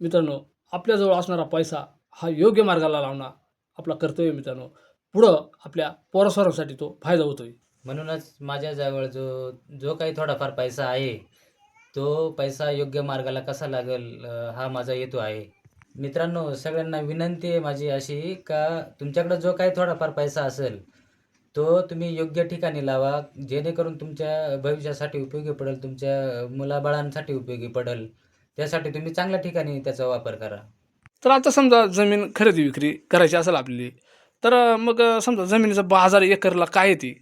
मित्रांनो आपल्याजवळ असणारा पैसा हा योग्य मार्गाला लावणं आपला कर्तव्य मित्रांनो. पुढं आपल्या पोरासोरांसाठी तो फायदा होतोय. म्हणूनच माझ्याजवळ जो जो काही थोडाफार पैसा आहे तो पैसा योग्य मार्गाला कसा लागेल हा माझा हेतू आहे. मित्रांनो सगळ्यांना विनंती आहे माझी अशी का तुमच्याकडं जो काही थोडाफार पैसा असेल तो तुम्ही योग्य ठिकाणी लावा जेणेकरून तुमच्या भविष्यासाठी उपयोगी पडेल तुमच्या मुलाबाळांसाठी उपयोगी पडेल. त्यासाठी तुम्ही चांगल्या ठिकाणी त्याचा वापर करा. तर आता समजा जमीन खरेदी विक्री करायची असेल आपली तर मग समजा जमिनीचा बाजार एकरला काय येते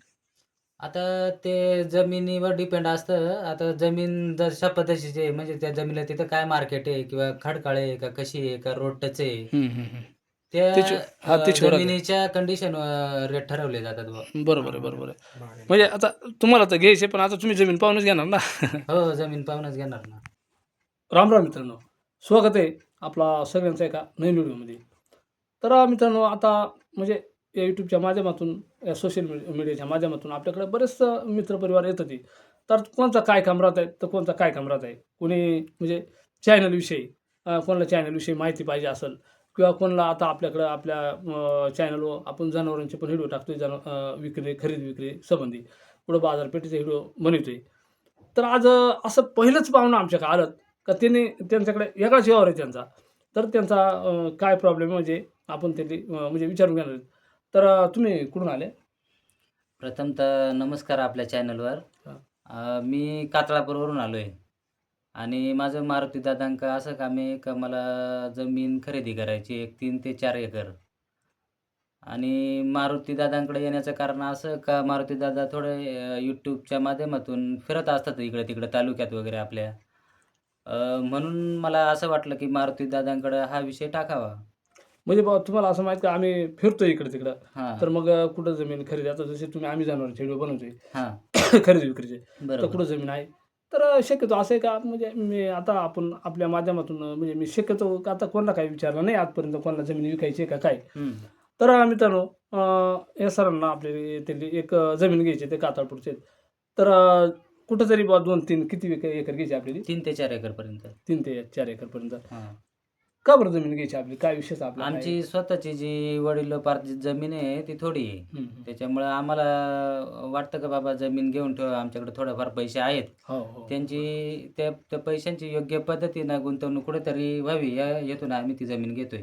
आता ते जमिनीवर डिपेंड असतं. आता जमीन जशा पद्धतीची आहे म्हणजे त्या जमिनीला तिथं काय मार्केट आहे किंवा खडकाळ आहे का कशी आहे का रोड टच आहे त्या हा, अ, त्याच्यावर. जमिनीच्या कंडिशन रेट ठरवले जातात बुवा. बरोबर आहे बरोबर आहे. म्हणजे आता तुम्हाला तर घ्यायचे पण आता तुम्ही जमीन पाहूनच घेणार ना? हो जमीन पाहूनच घेणार ना. राम राम मित्रांनो. स्वागत आहे आपला सगळ्यांचा एका नवीन व्हिडिओमध्ये. तर मित्रांनो आता म्हणजे या यूट्यूबच्या माध्यमातून या सोशल मीडियाच्या माध्यमातून आपल्याकडे बरेच मित्रपरिवार येत होते तर कोणतं काय काम राहत आहे तर कोणता काय काम राहत आहे कोणी म्हणजे चॅनलविषयी कोणाला चॅनलविषयी माहिती पाहिजे असेल किंवा कोणाला आता आपल्याकडं आपल्या चॅनलवर आपण जनावरांचे पण व्हिडिओ टाकतोय जन विक्री खरेदी विक्री संबंधी. पुढं बाजारपेठेचे व्हिडिओ बनवतोय. तर आज असं पहिलंच पाहुणं आमच्याकडे आलं. का त्यांनी त्यांच्याकडे वेगळाच व्यवहार आहे त्यांचा. तर त्यांचा काय प्रॉब्लेम म्हणजे आपण त्यांनी म्हणजे विचारून घेणार. तर तुम्ही कुठून आले? प्रथमतः नमस्कार आपल्या चॅनलवर मी कातळापूरवरून आलो आहे आणि माझं मारुती दादांक असं काम आहे का मला जमीन खरेदी करायची एक तीन ते चार एकर. आणि मारुती दादांकडे येण्याचं कारण असं का मारुती दादा थोडं यूट्यूबच्या माध्यमातून फिरत असतात इकडे तिकडे तालुक्यात वगैरे आपल्या. अ, म्हणून मला असं वाटलं की मारुती दादांकडे हा विषय टाकावा. म्हणजे बाबा तुम्हाला असं माहीत का आम्ही फिरतोय इकडे तिकडं. हां. तर मग अं, कुठं जमीन खरेदी आता जसे तुम्ही आम्ही जनावरांचे व्हिडिओ बनवतोय. हां. खरेदी विक्रीचे. तर बरोबर. कुठं जमीन आहे? तर अं, शक्यतो असं आहे का म्हणजे मी आता आपण आपल्या माध्यमातून अं, म्हणजे मी शक्यतो आता कोणाला काही विचारलं नाही आजपर्यंत कोणाला जमीन विकायची आहे का काय? हं. तर अं, मित्रांनो अं, या सरांना आपले त्यांनी एक अं, जमीन घ्यायची ते काताळपूरचे तर अं, कुठंतरी बा दोन तीन किती एकर एकर घ्यायची आपल्याला? तीन ते चार एकरपर्यंत. तीन ते चार एकरपर्यंत. हां. का बरं जमीन घ्यायची आपली? काय विषयच आपला? आमची स्वतःची जी वडीलोपार्जित जी जमीन आहे ती थोडी आहे. त्याच्यामुळं आम्हाला वाटतं का बाबा जमीन घेऊन ठेवा आमच्याकडे थोडेफार पैसे आहेत. हो हो. त्यांची त्या त्या पैशांची योग्य पद्धतीनं गुंतवणूक कुठेतरी व्हावी या हेतून आम्ही ती जमीन घेतोय.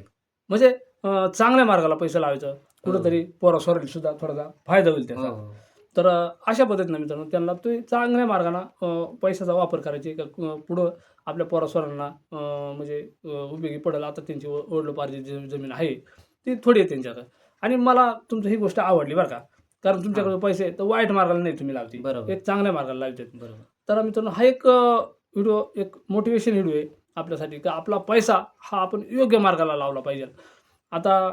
म्हणजे अं, चांगल्या मार्गाला पैसा लावायचं. कुठंतरी पोरा सोरायला सुद्धा थोडासा फायदा होईल हो त्याचा. हो. तर अशा पद्धतीनं मित्रांनो त्यांना ते चांगल्या मार्गाने पैशाचा वापर करायचे का पुढं आपल्या पोरास्वरांना म्हणजे उपयोगी पडेल. आता त्यांची ओढलोपार्जित जी जमीन आहे ती थोडी आहे त्यांच्याकडे. आणि मला तुमची ही गोष्ट आवडली बरं का. कारण तुमच्याकडे पैसे तर वाईट मार्गाला नाही तुम्ही लावते. बरोबर. एक चांगल्या मार्गाला लावतात. बरोबर. तर मित्रांनो हा एक व्हिडिओ एक मोटिवेशन व्हिडिओ आहे आपल्यासाठी का आपला पैसा हा आपण योग्य मार्गाला लावला पाहिजे. आता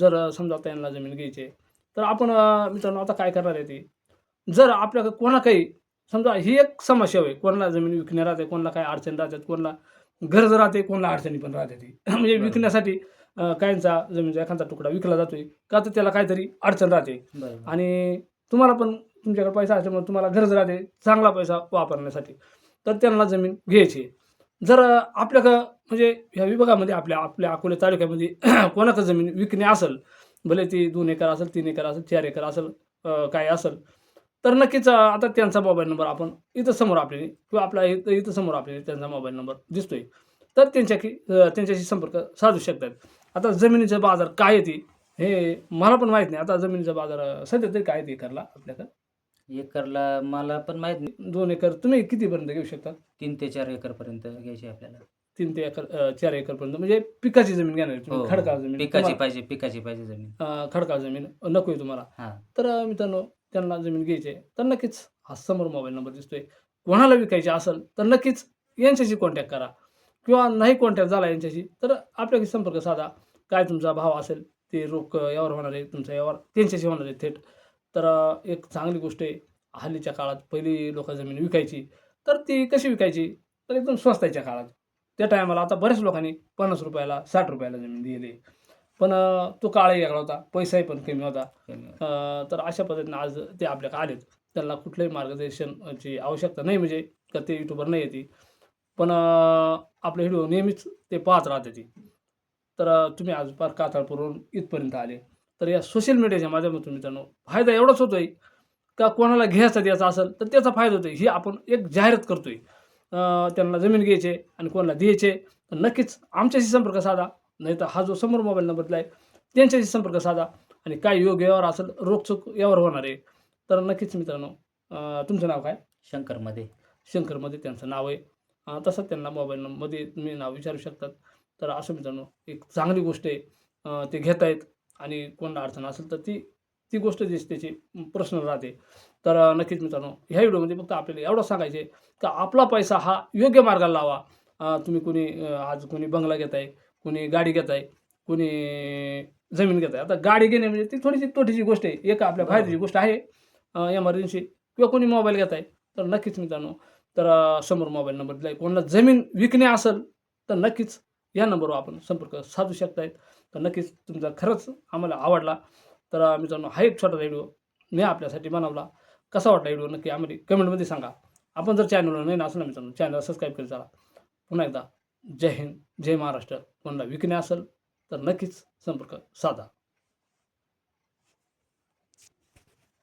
जर समजा त्यांना जमीन घ्यायची आहे, तर आपण मित्रांनो आता काय करणार आहे ते जर आपल्याकडे कोणा काही समजा ही एक समस्या आहे कोणाला जमीन विकण्या राहते कोणाला काही अडचण राहतात कोणाला गरज राहते कोणाला अडचणी पण राहते ती म्हणजे. विकण्यासाठी अं, काहींचा जमीनचा एखादा तुकडा विकला जातोय का तर त्याला काहीतरी अडचण राहते आणि तुम्हाला पण तुमच्याकडे पैसा असल्यामुळे तुम्हाला गरज राहते चांगला पैसा वापरण्यासाठी तर त्यांना जमीन घ्यायची. जर आपल्याकडं म्हणजे ह्या विभागामध्ये आपल्या आपल्या अकोले तालुक्यामध्ये कोणाकडे जमीन विकणे असेल भले ती दोन एकर असेल तीन एकर असेल चार एकर असेल काय असेल तर नक्कीच आता त्यांचा मोबाईल नंबर आपण इथं समोर आपल्याला किंवा आपला इथं इथं समोर आपल्याला त्यांचा मोबाईल नंबर दिसतोय. तर त्यांच्याशी अं, त्यांच्याशी संपर्क साधू शकतात. आता जमिनीचा बाजार काय येते हे मला पण माहीत नाही. आता जमिनीचा बाजार सध्या तरी काय येते करला आपल्याकडं? एकरला मला पण माहीत नाही. दोन एकर तुम्ही कितीपर्यंत घेऊ शकता? तीन ते चार एकरपर्यंत घ्यायची आपल्याला. तीन ते एकर अं, चार एकरपर्यंत. म्हणजे पिकाची जमीन घेणार आहे हो तुम्ही हो. खडकाळ जमीन. पिकाची तुम्हाला- पाहिजे पिकाची पाहिजे जमीन. अं, खडकाळ जमीन नको आहे तुम्हाला. हां. तर अं, मित्रांनो त्यांना जमीन घ्यायची आहे तर नक्कीच हा समोर मोबाईल नंबर दिसतोय. कोणाला विकायची असेल तर नक्कीच यांच्याशी कॉन्टॅक्ट करा. किंवा नाही कॉन्टॅक्ट झाला यांच्याशी तर आपल्याशी संपर्क साधा. काय तुमचा भाव असेल ते रोख यावर होणार आहे तुमचा यावर त्यांच्याशी होणार आहे थेट. तर अं, एक चांगली गोष्ट आहे हल्लीच्या काळात पहिली लोक जमीन विकायची. तर ती कशी विकायची? तर एकदम स्वस्ताच्या काळात. त्या टायमाला आता बऱ्याच लोकांनी पन्नास रुपयाला साठ रुपयाला जमीन दिली पण तो काळही वेगळा होता. पैसाही पण कमी होता. तर अशा पद्धतीने आज ते आपल्याकडे आलेत. त्यांना कुठल्याही मार्गदर्शनची आवश्यकता नाही म्हणजे का ते युट्यूबर नाही येते. पण आपले व्हिडिओ नेहमीच ते पाहत राहते ती. तर तुम्ही आज पार कातळपूरून इथपर्यंत आले. तर या सोशल मीडियाच्या माध्यमातून मित्रांनो फायदा एवढाच होतोय का कोणाला घ्यायचा द्यायचा असेल तर त्याचा फायदा होतोय. ही आपण एक जाहिरात करतोय. त्यांना जमीन घ्यायचे आणि कोणाला द्यायचे. तर नक्कीच आमच्याशी संपर्क साधा नाही तर हा जो समोर मोबाईल नंबर दिला आहे त्यांच्याशी संपर्क साधा आणि काय योग्य व्यवहार असेल रोखचोक व्यवहार होणार आहे. तर नक्कीच मित्रांनो तुमचं नाव काय? शंकरमध्ये शंकरमध्ये त्यांचं नाव आहे. अं, तसंच त्यांना मोबाईल नंबरमध्ये तुम्ही नाव विचारू शकतात. तर असं मित्रांनो एक चांगली गोष्ट आहे. ते घेत आहेत आणि कोणाला अडचण असेल तर ती ती गोष्ट जी त्याची प्रश्न राहते. तर नक्कीच मित्रांनो ह्या व्हिडिओमध्ये फक्त आपल्याला एवढं सांगायचे का आपला पैसा हा योग्य मार्गाला लावा. तुम्ही कोणी आज कोणी बंगला घेत आहे कोणी गाडी घेत आहे कोणी जमीन घेत आहे आता गाडी घेणे म्हणजे ती थोडीशी तोटीची गोष्ट आहे. एक आपल्या फायद्याची गोष्ट आहे एमर्जन्सी किंवा कोणी मोबाईल घेत आहे तर नक्कीच मित्रांनो तर समोर मोबाईल नंबर दिला आहे कोणाला जमीन विकणे असेल तर नक्कीच या नंबरवर आपण संपर्क साधू शकतायत. तर नक्कीच तुमचा खरंच आम्हाला आवडला. तर मित्रांनो हा एक छोटा व्हिडिओ मी आपल्यासाठी बनवला. कसा वाटला व्हिडिओ नक्की आम्हाला कमेंटमध्ये सांगा. आपण जर चॅनलवर नाही असलं मित्रांनो चॅनलला सबस्क्राईब करा चला. पुन्हा एकदा जय हिंद जय महाराष्ट्र. कोणाला विकणे असेल तर नक्कीच संपर्क साधा.